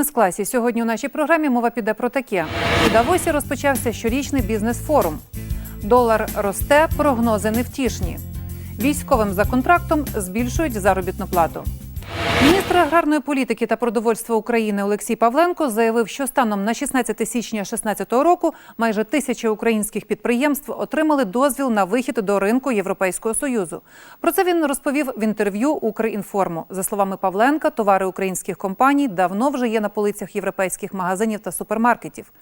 бізнес-класі. Сьогодні у нашій програмі мова піде про таке: у Давосі розпочався щорічний бізнес-форум. Долар росте, прогнози невтішні. Військовим за контрактом збільшують заробітну плату. Міністр аграрної політики та продовольства України Олексій Павленко заявив, що станом на 16 січня 2016 року майже тисяча українських підприємств отримали дозвіл на вихід до ринку Європейського союзу. Про це він розповів в інтерв'ю Укрінформу. За словами Павленка, товари українських компаній давно вже є на полицях європейських магазинів та супермаркетів.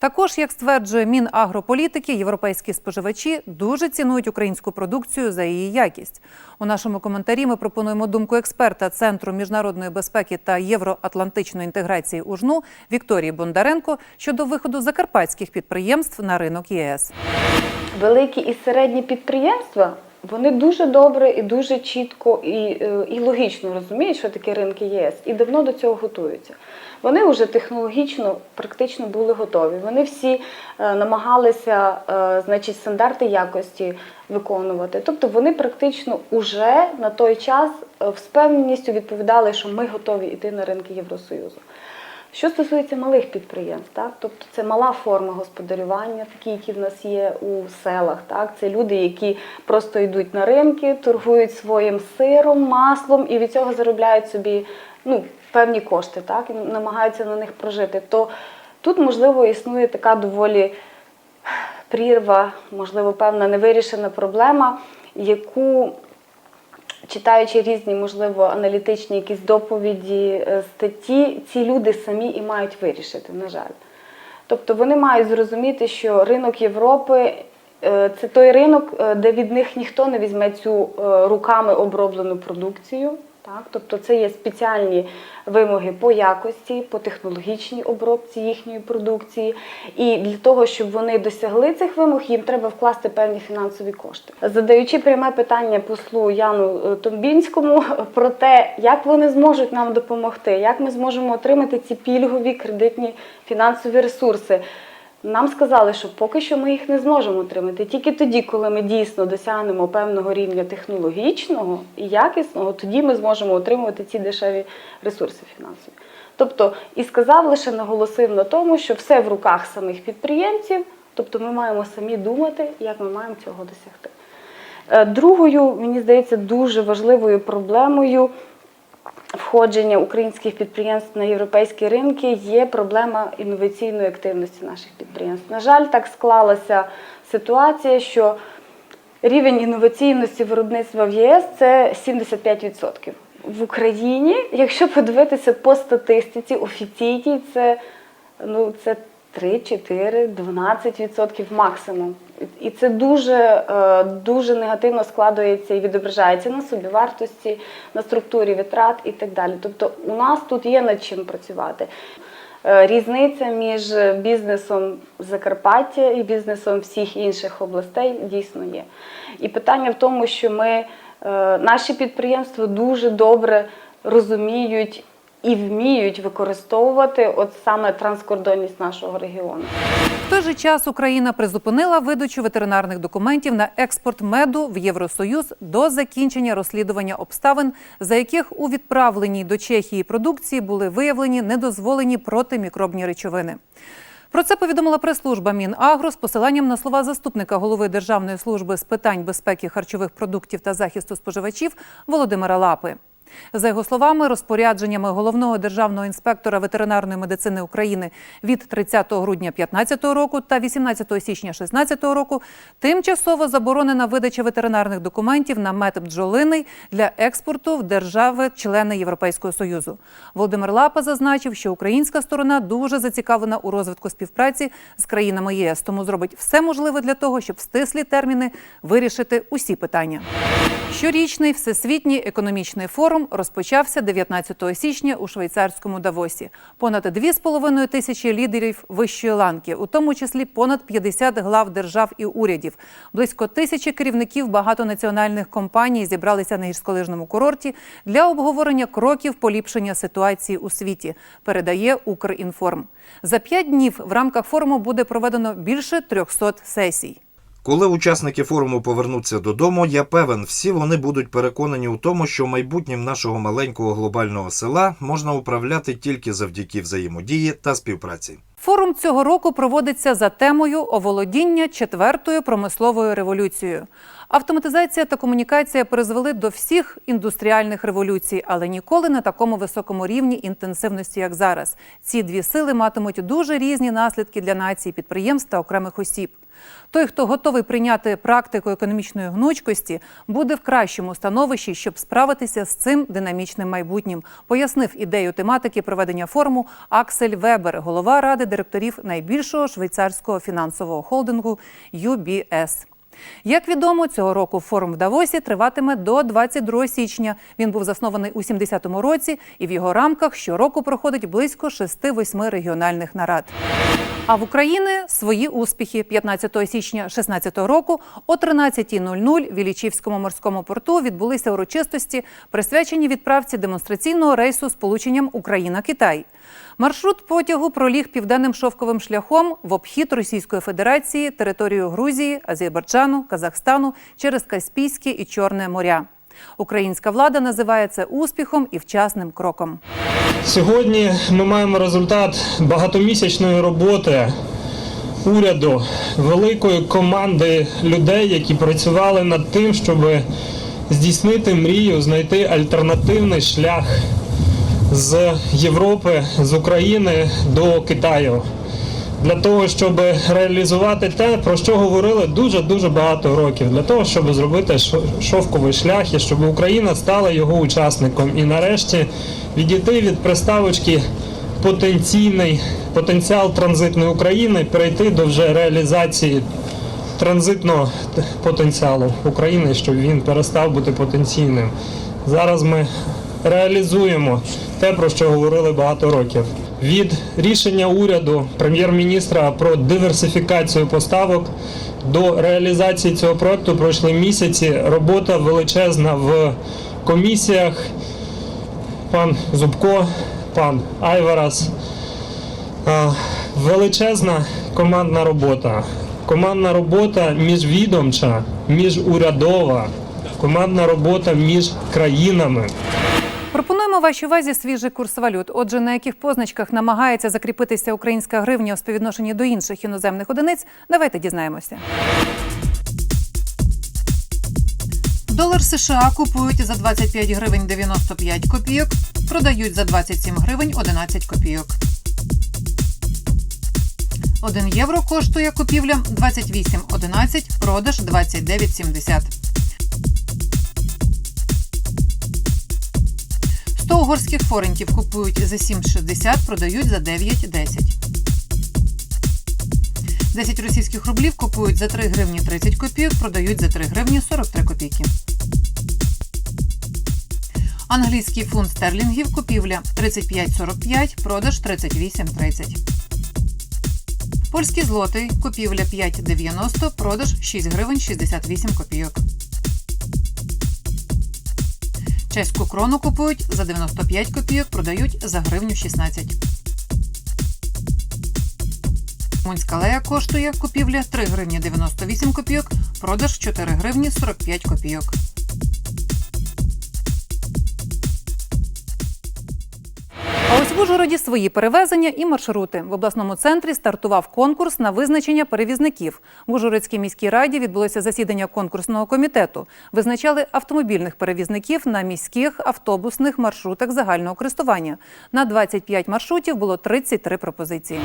Також, як стверджує Мінагрополітики, європейські споживачі дуже цінують українську продукцію за її якість. У нашому коментарі ми пропонуємо думку експерта Центру міжнародної безпеки та євроатлантичної інтеграції УЖНУ Вікторії Бондаренко щодо виходу закарпатських підприємств на ринок ЄС. великі і середні підприємства вони дуже добре і дуже чітко і, е, і логічно розуміють, що таке ринки ЄС, і давно до цього готуються. Вони вже технологічно практично були готові. Вони всі е, намагалися е, значить, стандарти якості виконувати. Тобто вони практично уже на той час з певністю відповідали, що ми готові йти на ринки Євросоюзу. Що стосується малих підприємств, так тобто це мала форма господарювання, такі, які в нас є у селах. Так, це люди, які просто йдуть на ринки, торгують своїм сиром, маслом і від цього заробляють собі ну, певні кошти, так і намагаються на них прожити. То тут можливо існує така доволі прірва, можливо, певна невирішена проблема, яку читаючи різні, можливо, аналітичні якісь доповіді, е, статті, ці люди самі і мають вирішити, на жаль. Тобто вони мають зрозуміти, що ринок Європи е, це той ринок, е, де від них ніхто не візьме цю руками оброблену продукцію. Так? Тобто це є спеціальні вимоги по якості, по технологічній обробці їхньої продукції. І для того, щоб вони досягли цих вимог, їм треба вкласти певні фінансові кошти. Задаючи пряме питання послу Яну е, Томбінському про те, як вони зможуть нам допомогти, як ми зможемо отримати ці пільгові кредитні фінансові ресурси. Нам сказали, що поки що ми їх не зможемо отримати. Тільки тоді, коли ми дійсно досягнемо певного рівня технологічного і якісного, тоді ми зможемо отримувати ці дешеві ресурси фінансові. Тобто, і сказав лише наголосив на тому, що все в руках самих підприємців, тобто ми маємо самі думати, як ми маємо цього досягти. Е, Другою, мені здається, дуже важливою проблемою входження українських підприємств на європейські ринки є проблема інноваційної активності наших підприємств. На жаль, так склалася ситуація, що рівень інноваційності виробництва в єС це 75%. В Україні, якщо подивитися по статистиці офіційній, це, ну, це 3, 4, 12% максимум. І це дуже, е, дуже негативно складується і відображається на собівартості, на структурі витрат і так далі. Тобто у нас тут є над чим працювати. Е, Різниця між бізнесом Закарпаття і бізнесом всіх інших областей дійсно є. І питання в тому, що ми, е, наші підприємства дуже добре розуміють і вміють використовувати от саме транскордонність нашого регіону. В той же час Україна призупинила видачу ветеринарних документів на експорт меду в Євросоюз до закінчення розслідування обставин, за яких у відправленій до Чехії продукції були виявлені недозволені протимікробні речовини. Про це повідомила прес-служба Мінагро з посиланням на слова заступника голови Державної служби з питань безпеки харчових продуктів та захисту споживачів Володимира Лапи. За його словами, розпорядженнями головного державного інспектора ветеринарної медицини України від 30 грудня 2015 року та 18 січня 2016 року тимчасово заборонена видача ветеринарних документів на мед бджолиний для експорту в держави-члени Європейського союзу. Володимир Лапа зазначив, що українська сторона дуже зацікавлена у розвитку співпраці з країнами ЄС, тому зробить все можливе для того, щоб в стислі терміни вирішити усі питання. Щорічний всесвітній економічний форум розпочався 19 січня у швейцарському Давосі. Понад 2,5 тисячі лідерів вищої ланки, у тому числі понад 50 глав держав і урядів. Близько тисячі керівників багатонаціональних компаній зібралися на гірськолижному курорті для обговорення кроків поліпшення ситуації у світі. Передає Укрінформ. За п'ять днів в рамках форуму буде проведено більше 300 сесій. Коли учасники форуму повернуться додому, я певен, всі вони будуть переконані у тому, що майбутнім нашого маленького глобального села можна управляти тільки завдяки взаємодії та співпраці. Форум цього року проводиться за темою оволодіння четвертою промисловою революцією. Автоматизація та комунікація призвели до всіх індустріальних революцій, але ніколи на такому високому рівні інтенсивності, як зараз. Ці дві сили матимуть дуже різні наслідки для нації, підприємств та окремих осіб. Той, хто готовий прийняти практику економічної гнучкості, буде в кращому становищі, щоб справитися з цим динамічним майбутнім, пояснив ідею тематики проведення форуму Аксель Вебер, голова ради директорів найбільшого швейцарського фінансового холдингу UBS. Як відомо, цього року форум в Давосі триватиме до 22 січня. Він був заснований у 70-му році, і в його рамках щороку проходить близько 6-8 регіональних нарад. А в Україні свої успіхи 15 січня 2016 року о 13.00 в Іллічівському морському порту відбулися урочистості, присвячені відправці демонстраційного рейсу з полученням Україна-Китай. Маршрут потягу проліг південним шовковим шляхом в обхід Російської Федерації, територію Грузії, Азербайджану, Казахстану через Каспійське і Чорне моря. Українська влада називає це успіхом і вчасним кроком. Сьогодні ми маємо результат багатомісячної роботи уряду, великої команди людей, які працювали над тим, щоб здійснити мрію, знайти альтернативний шлях з Європи, з України до Китаю. Для того, щоб реалізувати те, про що говорили дуже дуже багато років, для того, щоб зробити шо- шовковий шлях і щоб Україна стала його учасником і нарешті відійти від приставочки потенційний потенціал транзитної України, перейти до вже реалізації транзитного потенціалу України, щоб він перестав бути потенційним. Зараз ми реалізуємо те, про що говорили багато років. Від рішення уряду прем'єр-міністра про диверсифікацію поставок до реалізації цього проекту пройшли місяці. Робота величезна в комісіях. Пан Зубко, пан Айварас. Величезна командна робота. Командна робота міжвідомча, міжурядова, командна робота між країнами. Пропонуємо вашій увазі свіжий курс валют. Отже, на яких позначках намагається закріпитися українська гривня у співвідношенні до інших іноземних одиниць, давайте дізнаємося. Долар США купують за 25 гривень 95 копійок, продають за 27 гривень 11 копійок. 1 євро коштує купівля 28,11, продаж 29,70. Угорських форентів купують за 7,60, продають за 9,10. 10 російських рублів купують за 3 гривні 30 копійок, продають за 3 гривні 43 копійки. Англійський фунт стерлінгів купівля 35,45, продаж 38,30. Польський злотий купівля 5,90, продаж 6 гривень 68 копійок. Чеську крону купують за 95 копійок, продають за гривню 16. Румунська лея коштує купівля 3 гривні 98 копійок, продаж 4 гривні 45 копійок. В Ужгороді свої перевезення і маршрути. В обласному центрі стартував конкурс на визначення перевізників. В Ужгородській міській раді відбулося засідання конкурсного комітету. Визначали автомобільних перевізників на міських автобусних маршрутах загального користування. На 25 маршрутів було 33 пропозиції.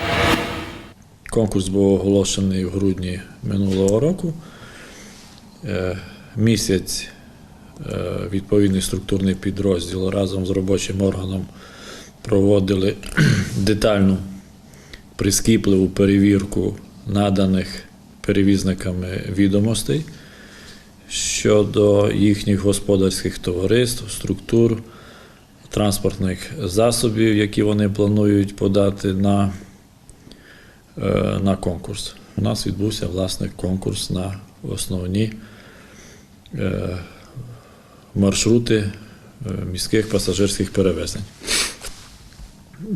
Конкурс був оголошений в грудні минулого року. Е, Місяць е, відповідний структурний підрозділ разом з робочим органом проводили детальну прискіпливу перевірку наданих перевізниками відомостей щодо їхніх господарських товариств, структур, транспортних засобів, які вони планують подати на е, на конкурс. У нас відбувся власне конкурс на основні е, маршрути е, міських пасажирських перевезень.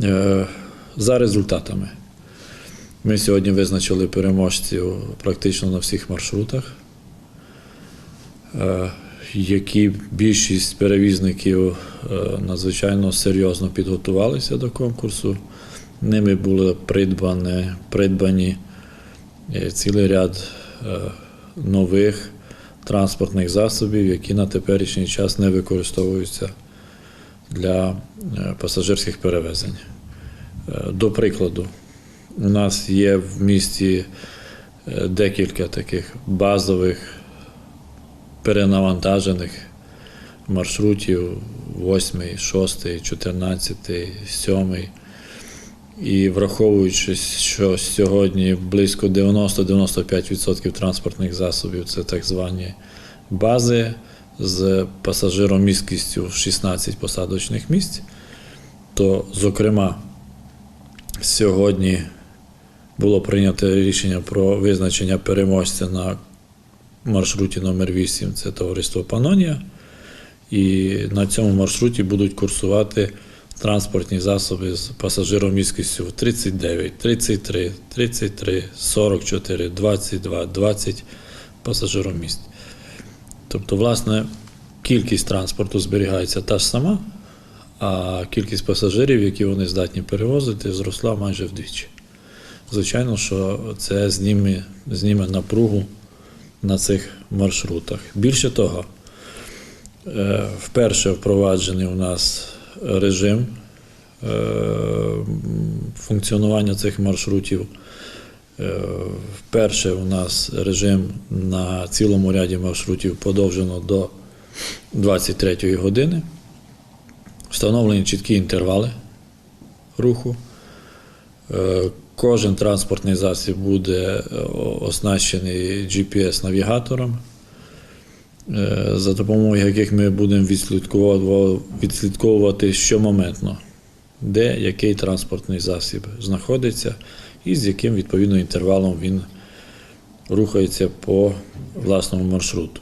Е, За результатами Ми сьогодні визначили переможців практично на всіх маршрутах, е, які більшість перевізників е, надзвичайно серйозно підготувалися до конкурсу. Ними були придбані, придбані цілий ряд нових транспортних засобів, які на теперішній час не використовуються для е, пасажирських перевезень. Е, До прикладу, у нас є в місті е, декілька таких базових перенавантажених маршрутів 8, 6, 14, 7. І враховуючи, що сьогодні близько 90-95% транспортних засобів це так звані бази з пасажиромісткістю 16 посадочних місць, то, зокрема, сьогодні було прийнято рішення про визначення переможця на маршруті номер 8 це товариство Панонія. І на цьому маршруті будуть курсувати транспортні засоби з пасажиромісткістю 39, 33, 33, 44, 22, 20 пасажиромість. Тобто, власне, кількість транспорту зберігається та ж сама, а кількість пасажирів, які вони здатні перевозити, зросла майже вдвічі. Звичайно, що це зніме, зніме напругу на цих маршрутах. Більше того, е, вперше впроваджений у нас режим е, функціонування цих маршрутів. Е, Вперше у нас режим на цілому ряді маршрутів подовжено до 23 години. Встановлені чіткі інтервали руху. Е, Кожен транспортний засіб буде е, оснащений GPS-навігатором, за допомогою яких ми будемо відслідковувати щомоментно, де який транспортний засіб знаходиться і з яким відповідно інтервалом він рухається по власному маршруту.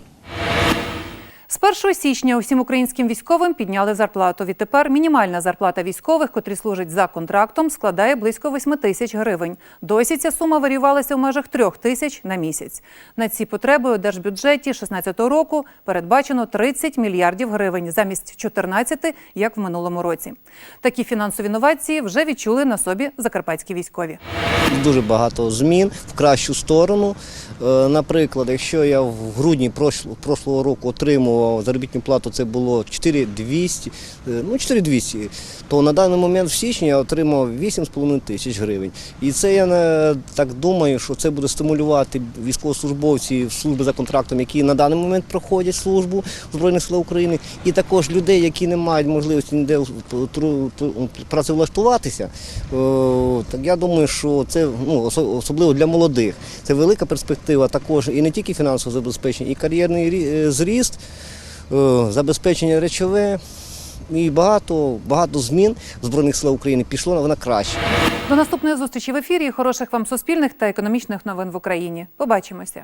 З 1 січня усім українським військовим підняли зарплату. Відтепер мінімальна зарплата військових, котрі служать за контрактом, складає близько 8 тисяч гривень. Досі ця сума варіювалася в межах 3 тисяч на місяць. На ці потреби у держбюджеті 2016 року передбачено 30 мільярдів гривень замість 14, як в минулому році. Такі фінансові новації вже відчули на собі закарпатські військові. дуже багато змін в кращу сторону. Е, Наприклад, якщо я в грудні прошлого року отримував заробітну плату, це було 4200, е, ну 4200, то на даний момент в січні я отримав 8,5 тисяч гривень. І це я е, так думаю, що це буде стимулювати військовослужбовців служби за контрактом, які на даний момент проходять службу Збройних сил України, і також людей, які не мають можливості ніде працевлаштуватися. Е, Так я думаю, що це ну, особливо для молодих. Це велика перспектива також і не тільки фінансове забезпечення, і кар'єрний рі- зріст, забезпечення речове. І багато, багато змін Збройних сил України пішло на краще. До наступної зустрічі в ефірі. Хороших вам суспільних та економічних новин в Україні. Побачимося.